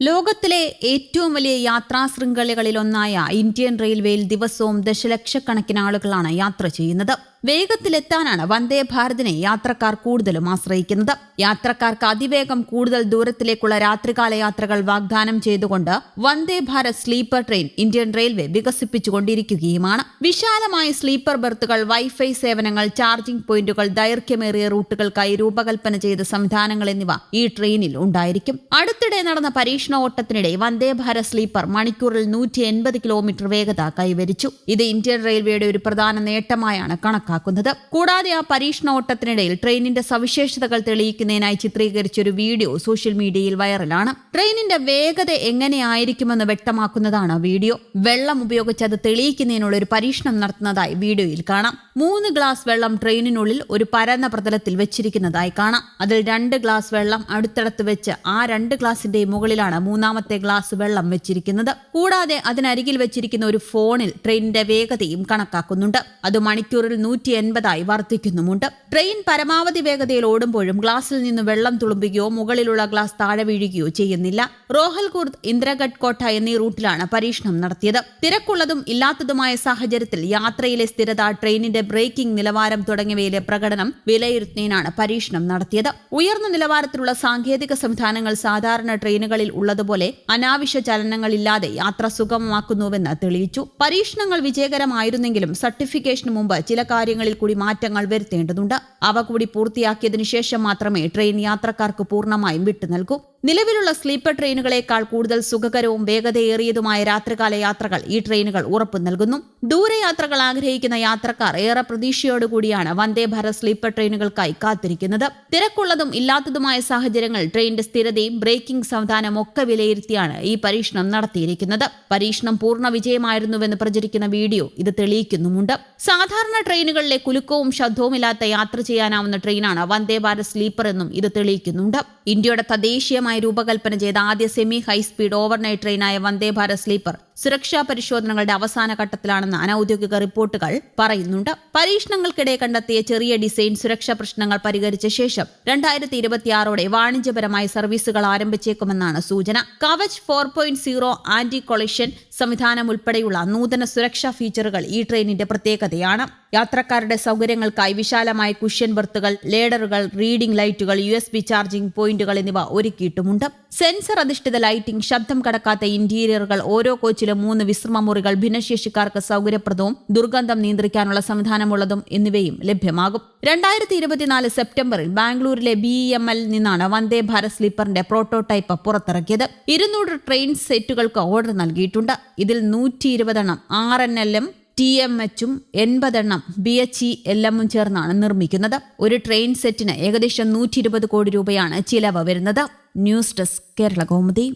ലോകത്തിലെ ഏറ്റവും വലിയ യാത്രാ ശൃംഖലകളിലൊന്നായ ഇന്ത്യൻ റെയിൽവേയിൽ ദിവസവും ദശലക്ഷക്കണക്കിന് ആളുകളാണ് യാത്ര ചെയ്യുന്നത്. വേഗത്തിലെത്താനാണ് വന്ദേ ഭാരതിനെ യാത്രക്കാർ കൂടുതലും ആശ്രയിക്കുന്നത്. യാത്രക്കാർക്ക് അതിവേഗം കൂടുതൽ ദൂരത്തിലേക്കുള്ള രാത്രികാല യാത്രകൾ വാഗ്ദാനം ചെയ്തുകൊണ്ട് Vande Bharat sleeper train Indian railway വികസിപ്പിച്ചുകൊണ്ടിരിക്കുകയുമാണ്. വിശാലമായ സ്ലീപ്പർ ബർത്തുകൾ വൈഫൈ സേവനങ്ങൾ ചാർജിംഗ് പോയിന്റുകൾ ദൈർഘ്യമേറിയ റൂട്ടുകൾക്കായി രൂപകൽപ്പന ചെയ്ത സംവിധാനങ്ങൾ എന്നിവ ഈ ട്രെയിനിൽ ഉണ്ടായിരിക്കും. അടുത്തിടെ നടന്ന പരീക്ഷണ ഓട്ടത്തിനിടെ വന്ദേ ഭാരത് സ്ലീപ്പർ മണിക്കൂറിൽ നൂറ്റി എൺപത് കിലോമീറ്റർ വേഗത കൈവരിച്ചു. ഇത് ഇന്ത്യൻ റെയിൽവേയുടെ ഒരു പ്രധാന നേട്ടമായാണ് കണക്കാക്കുന്നത്. കൂടാതെ ആ പരീക്ഷണ ഓട്ടത്തിനിടയിൽ ട്രെയിനിന്റെ സവിശേഷതകൾ തെളിയിക്കുന്നതിനായി ചിത്രീകരിച്ച ഒരു വീഡിയോ സോഷ്യൽ മീഡിയയിൽ വൈറലാണ്. ട്രെയിനിന്റെ വേഗത എങ്ങനെയായിരിക്കുമെന്ന് വ്യക്തമാക്കുന്നതാണ് വീഡിയോ. വെള്ളം ഉപയോഗിച്ച് അത് തെളിയിക്കുന്നതിനുള്ള ഒരു പരീക്ഷണം നടത്തുന്നതായി വീഡിയോയിൽ കാണാം. മൂന്ന് ഗ്ലാസ് വെള്ളം ട്രെയിനിനുള്ളിൽ ഒരു പരന്ന പ്രതലത്തിൽ വെച്ചിരിക്കുന്നതായി കാണാം. അതിൽ രണ്ട് ഗ്ലാസ് വെള്ളം അടുത്തടുത്ത് വെച്ച് ആ രണ്ട് ഗ്ലാസിന്റെ മുകളിലാണ് മൂന്നാമത്തെ ഗ്ലാസ് വെള്ളം വെച്ചിരിക്കുന്നത്. കൂടാതെ അതിനരികിൽ വെച്ചിരിക്കുന്ന ഒരു ഫോണിൽ ട്രെയിനിന്റെ വേഗതയും കണക്കാക്കുന്നുണ്ട്. അത് മണിക്കൂറിൽ നൂറ്റി എൺപതായി വർദ്ധിക്കുന്നുമുണ്ട്. ട്രെയിൻ പരമാവധി വേഗതയിൽ ഓടുമ്പോഴും ഗ്ലാസിൽ നിന്ന് വെള്ളം തുളുമ്പുകയോ മുകളിലുള്ള ഗ്ലാസ് താഴെ വീഴുകയോ ചെയ്യുന്നില്ല. റോഹൽകുർദ് ഇന്ദ്രഗഡ് കോട്ട എന്നീ റൂട്ടിലാണ് പരീക്ഷണം നടത്തിയത്. തിരക്കുള്ളതും ഇല്ലാത്തതുമായ സാഹചര്യത്തിൽ യാത്രയിലെ സ്ഥിരത ട്രെയിനിന്റെ ബ്രേക്കിംഗ് നിലവാരം തുടങ്ങിയവയിലെ പ്രകടനം വിലയിരുത്തുന്നതിനാണ് പരീക്ഷണം നടത്തിയത്. ഉയർന്ന നിലവാരത്തിലുള്ള സാങ്കേതിക സംവിധാനങ്ങൾ സാധാരണ ട്രെയിനുകളിൽ ഉള്ളതുപോലെ അനാവശ്യ ചലനങ്ങളില്ലാതെ യാത്ര സുഗമമാക്കുന്നുവെന്ന് തെളിയിച്ചു. പരീക്ഷണങ്ങൾ വിജയകരമായിരുന്നെങ്കിലും സർട്ടിഫിക്കേഷന് മുമ്പ് ചില കാര്യങ്ങളിൽ കൂടി മാറ്റങ്ങൾ വരുത്തേണ്ടതുണ്ട്. അവ കൂടി പൂർത്തിയാക്കിയതിനു ശേഷം മാത്രമേ ട്രെയിൻ യാത്രക്കാർക്ക് പൂർണമായും വിട്ടു നൽകൂ നിലവിലുള്ള സ്ലീപ്പർ ട്രെയിനുകളേക്കാൾ കൂടുതൽ സുഖകരവും വേഗതയേറിയതുമായ രാത്രികാല യാത്രകൾ ഈ ട്രെയിനുകൾ ഉറപ്പു നൽകുന്നു. ദൂരയാത്രകൾ ആഗ്രഹിക്കുന്ന യാത്രക്കാർ ഏറെ പ്രതീക്ഷയോടുകൂടിയാണ് വന്ദേ ഭാരത് സ്ലീപ്പർ ട്രെയിനുകൾക്കായി കാത്തിരിക്കുന്നത്. തിരക്കുള്ളതും ഇല്ലാത്തതുമായ സാഹചര്യങ്ങൾ ട്രെയിനിന്റെ സ്ഥിരതയും ബ്രേക്കിംഗ് സംവിധാനം ഒക്കെ വിലയിരുത്തിയാണ് ഈ പരീക്ഷണം നടത്തിയിരിക്കുന്നത്. പരീക്ഷണം പൂർണ വിജയമായിരുന്നുവെന്ന് പ്രചരിക്കുന്ന വീഡിയോ ഇത് തെളിയിക്കുന്നുമുണ്ട്. സാധാരണ ട്രെയിനുകളിലെ കുലുക്കവും ശബ്ദവുമില്ലാത്ത യാത്ര ചെയ്യാനാവുന്ന ട്രെയിനാണ് വന്ദേ ഭാരത് സ്ലീപ്പർ എന്നും ഇത് തെളിയിക്കുന്നുണ്ട്. ഇന്ത്യയുടെ തദ്ദേശീയമായി രൂപകൽപ്പന ചെയ്ത ആദ്യ സെമി ഹൈസ്പീഡ് ഓവർനൈറ്റ് ട്രെയിനായ വന്ദേ ഭാരത് സ്ലീപ്പർ സുരക്ഷാ പരിശോധനകളുടെ അവസാന ഘട്ടത്തിലാണെന്ന് അനൌദ്യോഗിക റിപ്പോർട്ടുകൾ പറയുന്നുണ്ട്. പരീക്ഷണങ്ങൾക്കിടെ കണ്ടെത്തിയ ചെറിയ ഡിസൈൻ സുരക്ഷാ പ്രശ്നങ്ങൾ പരിഹരിച്ച ശേഷം രണ്ടായിരത്തി ഇരുപത്തിയാറോടെ വാണിജ്യപരമായ സർവീസുകൾ ആരംഭിച്ചേക്കുമെന്നാണ് സൂചന. Kavach four point zero anti collision സംവിധാനം ഉൾപ്പെടെയുള്ള നൂതന സുരക്ഷാ ഫീച്ചറുകൾ ഈ ട്രെയിനിന്റെ പ്രത്യേകതയാണ്. യാത്രക്കാരുടെ സൗകര്യങ്ങൾക്കായി വിശാലമായ കുഷ്യൻ ബർത്തുകൾ ലേഡറുകൾ റീഡിംഗ് ലൈറ്റുകൾ യു എസ് ബി ചാർജിംഗ് പോയിന്റുകൾ എന്നിവ ഒരുക്കിയിട്ടുമുണ്ട്. സെൻസർ അധിഷ്ഠിത ലൈറ്റിംഗ് ശബ്ദം കടക്കാത്ത ഇന്റീരിയറുകൾ ഓരോ കോച്ചിലും മൂന്ന് വിശ്രമമുറികൾ ഭിന്നശേഷിക്കാർക്ക് സൗകര്യപ്രദവും ദുർഗന്ധം നിയന്ത്രിക്കാനുള്ള സംവിധാനമുള്ളതും എന്നിവയും ലഭ്യമാകും. രണ്ടായിരത്തി ഇരുപത്തിനാല് സെപ്റ്റംബറിൽ ബാംഗ്ലൂരിലെ ബി എം എൽ നിന്നാണ് വന്ദേ ഭാരത് സ്ലീപ്പറിന്റെ പ്രോട്ടോടൈപ്പ് പുറത്തിറക്കിയത്. ഇരുന്നൂറ് ട്രെയിൻ സെറ്റുകൾക്ക് ഓർഡർ നൽകിയിട്ടുണ്ട്. ഇതിൽ നൂറ്റി ഇരുപതെണ്ണം R N L M T M എച്ചും എൺപതെണ്ണം ബി എച്ച് ഇ എമ്മും ചേർന്നാണ് നിർമ്മിക്കുന്നത്. ഒരു ട്രെയിൻ സെറ്റിന് ഏകദേശം നൂറ്റി കോടി രൂപയാണ് ചിലവ് വരുന്നത്. News desk Kerala Kaumudi.